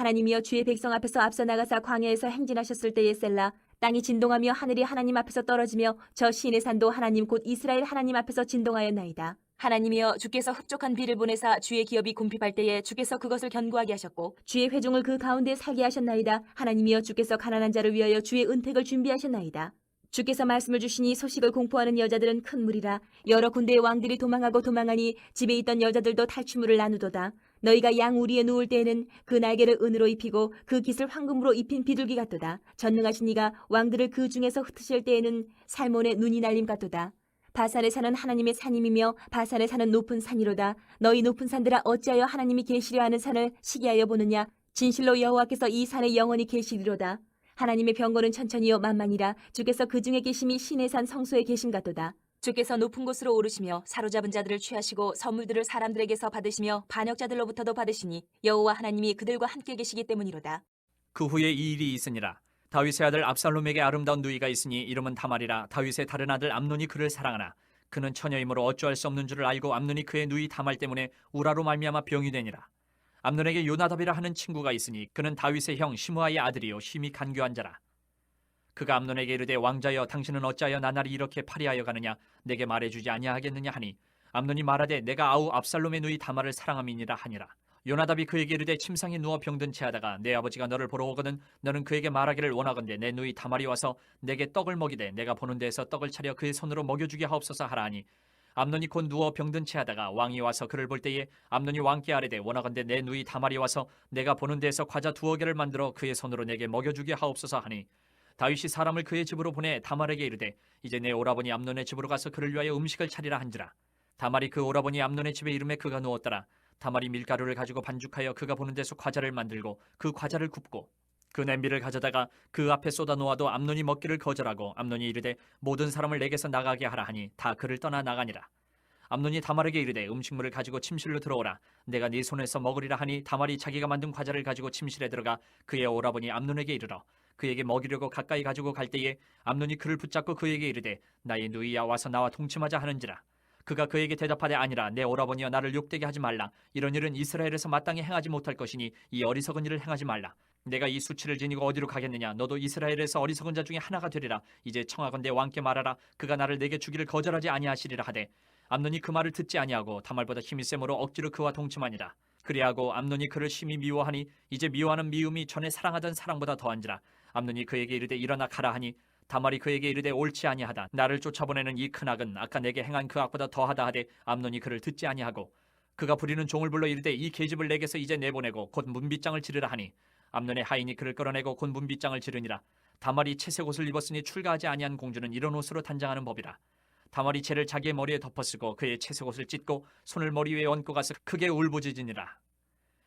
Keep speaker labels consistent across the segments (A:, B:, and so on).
A: 하나님이여 주의 백성 앞에서 앞서 나가사 광야에서 행진하셨을 때의 셀라 땅이 진동하며 하늘이 하나님 앞에서 떨어지며 저 시내 산도 하나님 곧 이스라엘 하나님 앞에서 진동하였나이다. 하나님이여 주께서 흡족한 비를 보내사 주의 기업이 궁핍할 때에 주께서 그것을 견고하게 하셨고 주의 회중을 그 가운데 살게 하셨나이다. 하나님이여 주께서 가난한 자를 위하여 주의 은택을 준비하셨나이다. 주께서 말씀을 주시니 소식을 공포하는 여자들은 큰 무리라 여러 군데의 왕들이 도망하고 도망하니 집에 있던 여자들도 탈취물을 나누도다 너희가 양 우리에 누울 때에는 그 날개를 은으로 입히고 그 깃을 황금으로 입힌 비둘기 같도다. 전능하신 이가 왕들을 그 중에서 흩으실 때에는 살몬의 눈이 날림 같도다. 바산에 사는 하나님의 산임이며 바산에 사는 높은 산이로다. 너희 높은 산들아 어찌하여 하나님이 계시려 하는 산을 시기하여 보느냐? 진실로 여호와께서 이 산에 영원히 계시리로다. 하나님의 병거는 천천히요 만만이라. 주께서 그 중에 계심이 신의 산 성소에 계심 같도다. 주께서 높은 곳으로 오르시며 사로잡은 자들을 취하시고 선물들을 사람들에게서 받으시며 반역자들로부터도 받으시니 여호와 하나님이 그들과 함께 계시기 때문이로다.
B: 그 후에 이 일이 있으니라. 다윗의 아들 압살롬에게 아름다운 누이가 있으니 이름은 다말이라. 다윗의 다른 아들 암논이 그를 사랑하나 그는 처녀이므로 어찌할 수 없는 줄을 알고 암논이 그의 누이 다말 때문에 우라로 말미암아 병이 되니라. 암논에게 요나답이라 하는 친구가 있으니 그는 다윗의 형 시므아의 아들이요. 힘이 간교한 자라 그가 암논에게 이르되 왕자여 당신은 어찌하여 나날이 이렇게 파리하여 가느냐? 내게 말해주지 아니하겠느냐 하니 암논이 말하되 내가 아우 압살롬의 누이 다말을 사랑함이니라 하니라. 요나답이 그에게 이르되 침상에 누워 병든 채하다가 내 아버지가 너를 보러 오거든 너는 그에게 말하기를 원하건대 내 누이 다말이 와서 내게 떡을 먹이되 내가 보는 데에서 떡을 차려 그의 손으로 먹여주게 하옵소서 하라 하니 암논이 곧 누워 병든 채하다가 왕이 와서 그를 볼 때에 암논이 왕께 아뢰되 원하건대 내 누이 다말이 와서 내가 보는 데에서 과자 두어 개를 만들어 그의 손으로 내게 먹여주게 하옵소서 하니 다윗이 사람을 그의 집으로 보내 다말에게 이르되 이제 내 오라버니 암논의 집으로 가서 그를 위하여 음식을 차리라 한지라. 다말이 그 오라버니 암논의 집에 이름에 그가 누웠더라. 다말이 밀가루를 가지고 반죽하여 그가 보는 데서 과자를 만들고 그 과자를 굽고 그 냄비를 가져다가 그 앞에 쏟아 놓아도 암논이 먹기를 거절하고 암논이 이르되 모든 사람을 내게서 나가게 하라 하니 다 그를 떠나 나가니라 암논이 다말에게 이르되 음식물을 가지고 침실로 들어오라. 내가 네 손에서 먹으리라 하니 다말이 자기가 만든 과자를 가지고 침실에 들어가 그의 오라버니 암논에게 이르러 그에게 먹이려고 가까이 가지고 갈 때에 암논이 그를 붙잡고 그에게 이르되 나의 누이야 와서 나와 동침하자 하는지라. 그가 그에게 대답하되 아니라 내 오라버니여 나를 욕되게 하지 말라. 이런 일은 이스라엘에서 마땅히 행하지 못할 것이니 이 어리석은 일을 행하지 말라. 내가 이 수치를 지니고 어디로 가겠느냐? 너도 이스라엘에서 어리석은 자 중에 하나가 되리라. 이제 청하건대 왕께 말하라. 그가 나를 내게 주기를 거절하지 아니하시리라 하되 암논이 그 말을 듣지 아니하고 다말보다 힘이 세므로 억지로 그와 동침하니라. 그리하고 암논이 그를 심히 미워하니 이제 미워하는 미움이 전에 사랑하던 사랑보다 더한지라. 암논이 그에게 이르되 일어나 가라 하니 다말이 그에게 이르되 옳지 아니하다. 나를 쫓아보내는 이 큰 악은 아까 내게 행한 그 악보다 더하다 하되 암논이 그를 듣지 아니하고 그가 부리는 종을 불러 이르되 이 계집을 내게서 이제 내보내고 곧 문빗장을 지르라 하니 암논의 하인이 그를 끌어내고 곧 문빗장을 지르니라. 다말이 채색 옷을 입었으니 출가하지 아니한 공주는 이런 옷으로 단장하는 법이라 다말이 채를 자기의 머리에 덮어쓰고 그의 채색 옷을 찢고 손을 머리 위에 얹고 가서 크게 울부짖으니라.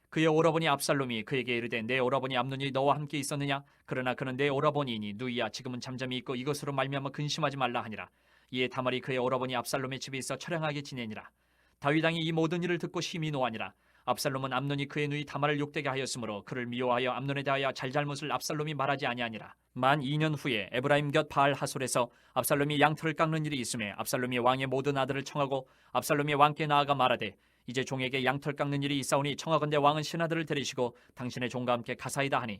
B: 그의 오라버니 압살롬이 그에게 이르되 내 오라버니 암논이 너와 함께 있었느냐? 그러나 그는 내 오라버니이니 누이야 지금은 잠잠히 있고 이것으로 말미암아 근심하지 말라 하니라. 이에 다말이 그의 오라버니 압살롬의 집에 있어 처량하게 지내니라. 다윗 왕이 이 모든 일을 듣고 심히 노하니라 압살롬은 암논이 그의 누이 다말을 욕되게 하였으므로 그를 미워하여 암논에 대하여 잘잘못을 압살롬이 말하지 아니하니라. 만 2년 후에 에브라임 곁 바알 하솔에서 압살롬이 양털을 깎는 일이 있음에 압살롬이 왕의 모든 아들을 청하고 압살롬이 왕께 나아가 말하되 이제 종에게 양털 깎는 일이 있사오니 청하건대 왕은 신하들을 데리시고 당신의 종과 함께 가사이다 하니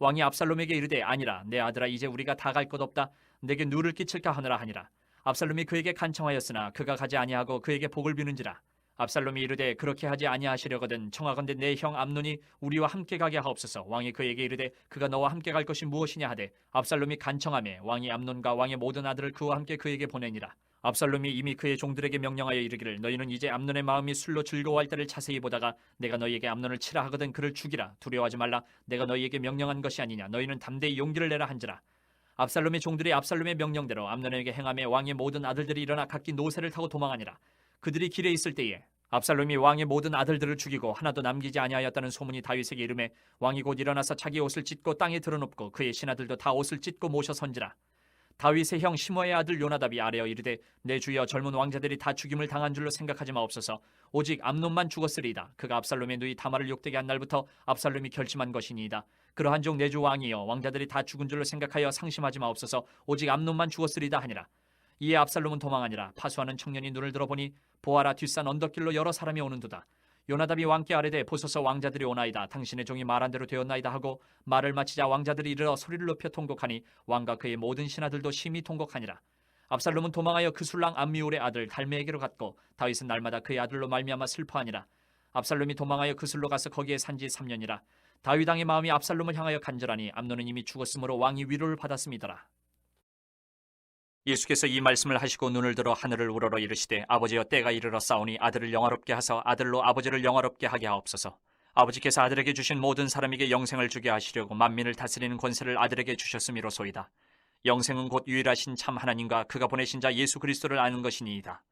B: 왕이 압살롬에게 이르되 아니라 내 아들아 이제 우리가 다 갈 것 없다. 내게 누를 끼칠까 하느라 하니라. 압살롬이 그에게 간청하였으나 그가 가지 아니하고 그에게 복을 비는지라 압살롬이 이르되 그렇게 하지 아니하시려거든 청하건대 내 형 암논이 우리와 함께 가게 하옵소서. 왕이 그에게 이르되 그가 너와 함께 갈 것이 무엇이냐 하되 압살롬이 간청하매 왕이 암논과 왕의 모든 아들을 그와 함께 그에게 보내니라. 압살롬이 이미 그의 종들에게 명령하여 이르기를 너희는 이제 암논의 마음이 술로 즐거워할 때를 자세히 보다가 내가 너희에게 암논을 치라 하거든 그를 죽이라. 두려워하지 말라. 내가 너희에게 명령한 것이 아니냐. 너희는 담대히 용기를 내라 한지라. 압살롬의 종들이 압살롬의 명령대로 암논에게 행함에 왕의 모든 아들들이 일어나 각기 노새를 타고 도망하니라. 그들이 길에 있을 때에 압살롬이 왕의 모든 아들들을 죽이고 하나도 남기지 아니하였다는 소문이 다윗에게 이름에 왕이 곧 일어나서 자기 옷을 찢고 땅에 드러눕고 그의 신하들도 다 옷을 찢고 모셔 선지라. 다윗의 형 시므의 아들 요나답이 아뢰어 이르되 내 주여 젊은 왕자들이 다 죽임을 당한 줄로 생각하지 마옵소서. 오직 암논만 죽었으리이다. 그가 압살롬의 누이 다말을 욕되게 한 날부터 압살롬이 결심한 것이니이다. 그러한 종 내 주 왕이여 왕자들이 다 죽은 줄로 생각하여 상심하지 마옵소서. 오직 암논만 죽었으리이다 하니라 이에 압살롬은 도망하니라. 파수하는 청년이 눈을 들어보니 보아라 뒷산 언덕길로 여러 사람이 오는도다. 요나답이 왕께 아뢰되 보소서 왕자들이 오나이다. 당신의 종이 말한 대로 되었나이다 하고 말을 마치자 왕자들이 이르러 소리를 높여 통곡하니 왕과 그의 모든 신하들도 심히 통곡하니라. 압살롬은 도망하여 그 술랑 암미울의 아들 달메에게로 갔고 다윗은 날마다 그의 아들로 말미암아 슬퍼하니라. 압살롬이 도망하여 그 술로 가서 거기에 산지 3년이라. 다윗 왕의 마음이 압살롬을 향하여 간절하니 암논은 이미 죽었으므로 왕이 위로를 받았음이더라 예수께서 이 말씀을 하시고 눈을 들어 하늘을 우러러 이르시되 아버지여 때가 이르러 싸우니 아들을 영화롭게 하사 아들로 아버지를 영화롭게 하게 하옵소서. 아버지께서 아들에게 주신 모든 사람에게 영생을 주게 하시려고 만민을 다스리는 권세를 아들에게 주셨음이로소이다. 영생은 곧 유일하신 참 하나님과 그가 보내신 자 예수 그리스도를 아는 것이니이다.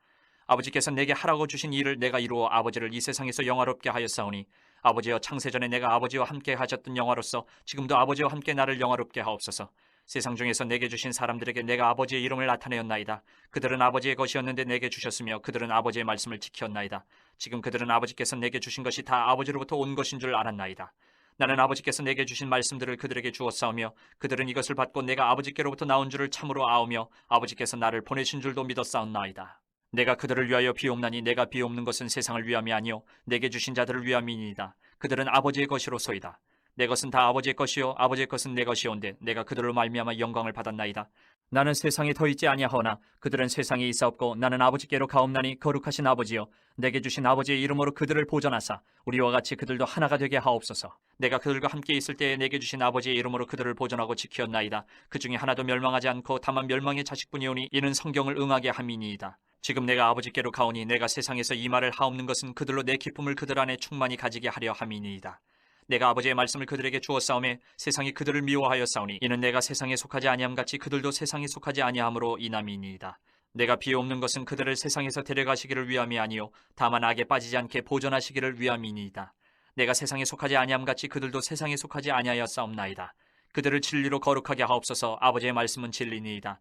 B: 아버지께서 내게 하라고 주신 일을 내가 이루어 아버지를 이 세상에서 영화롭게 하였사오니 아버지여 창세전에 내가 아버지와 함께 하셨던 영화로서 지금도 아버지와 함께 나를 영화롭게 하옵소서 세상 중에서 내게 주신 사람들에게 내가 아버지의 이름을 나타내었나이다. 그들은 아버지의 것이었는데 내게 주셨으며 그들은 아버지의 말씀을 지켰나이다. 지금 그들은 아버지께서 내게 주신 것이 다 아버지로부터 온 것인 줄 알았나이다. 나는 아버지께서 내게 주신 말씀들을 그들에게 주었사오며 그들은 이것을 받고 내가 아버지께로부터 나온 줄을 참으로 아오며 아버지께서 나를 보내신 줄도 믿었사옵나이다. 내가 그들을 위하여 비옵나니 내가 비옵는 것은 세상을 위함이 아니요 내게 주신 자들을 위함이니이다. 그들은 아버지의 것이로소이다. 내 것은 다 아버지의 것이요 아버지의 것은 내 것이온데 내가 그들로 말미암아 영광을 받았나이다. 나는 세상에 더 있지 아니하오나 그들은 세상에 있사옵고 나는 아버지께로 가옵나니 거룩하신 아버지여 내게 주신 아버지의 이름으로 그들을 보존하사 우리와 같이 그들도 하나가 되게 하옵소서. 내가 그들과 함께 있을 때에 내게 주신 아버지의 이름으로 그들을 보존하고 지키었나이다. 그 중에 하나도 멸망하지 않고 다만 멸망의 자식뿐이오니 이는 성경을 응하게 함이니이다. 지금 내가 아버지께로 가오니 내가 세상에서 이 말을 하옵는 것은 그들로 내 기쁨을 그들 안에 충만히 가지게 하려 함이니이다. 내가 아버지의 말씀을 그들에게 주었사오매 세상이 그들을 미워하였사오니 이는 내가 세상에 속하지 아니함 같이 그들도 세상에 속하지 아니함으로 이남이니이다. 내가 비옵는 것은 그들을 세상에서 데려가시기를 위함이 아니요 다만 악에 빠지지 않게 보존하시기를 위함이니이다. 내가 세상에 속하지 아니함 같이 그들도 세상에 속하지 아니하였사옵나이다. 그들을 진리로 거룩하게 하옵소서 아버지의 말씀은 진리니이다.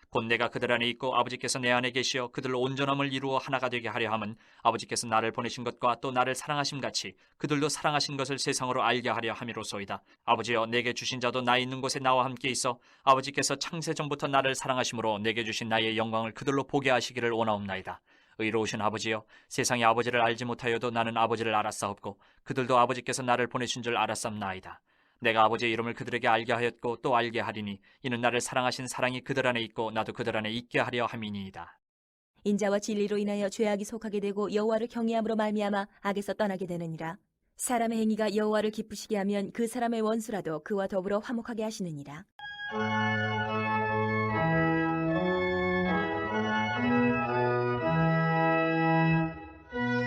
B: 곧 내가 그들 안에 있고 아버지께서 내 안에 계시어 그들로 온전함을 이루어 하나가 되게 하려 함은 아버지께서 나를 보내신 것과 또 나를 사랑하심 같이 그들도 사랑하신 것을 세상으로 알게 하려 함이로소이다. 아버지여 내게 주신 자도 나 있는 곳에 나와 함께 있어 아버지께서 창세 전부터 나를 사랑하심으로 내게 주신 나의 영광을 그들로 보게 하시기를 원하옵나이다. 의로우신 아버지여 세상이 아버지를 알지 못하여도 나는 아버지를 알았사옵고 그들도 아버지께서 나를 보내신 줄 알았삼나이다. 내가 아버지의 이름을 그들에게 알게 하였고 또 알게 하리니 이는 나를 사랑하신 사랑이 그들 안에 있고 나도 그들 안에 있게 하려 함이니이다.
A: 인자와 진리로 인하여 죄악이 속하게 되고 여호와를 경외함으로 말미암아 악에서 떠나게 되느니라. 사람의 행위가 여호와를 기쁘시게 하면 그 사람의 원수라도 그와 더불어 화목하게 하시느니라.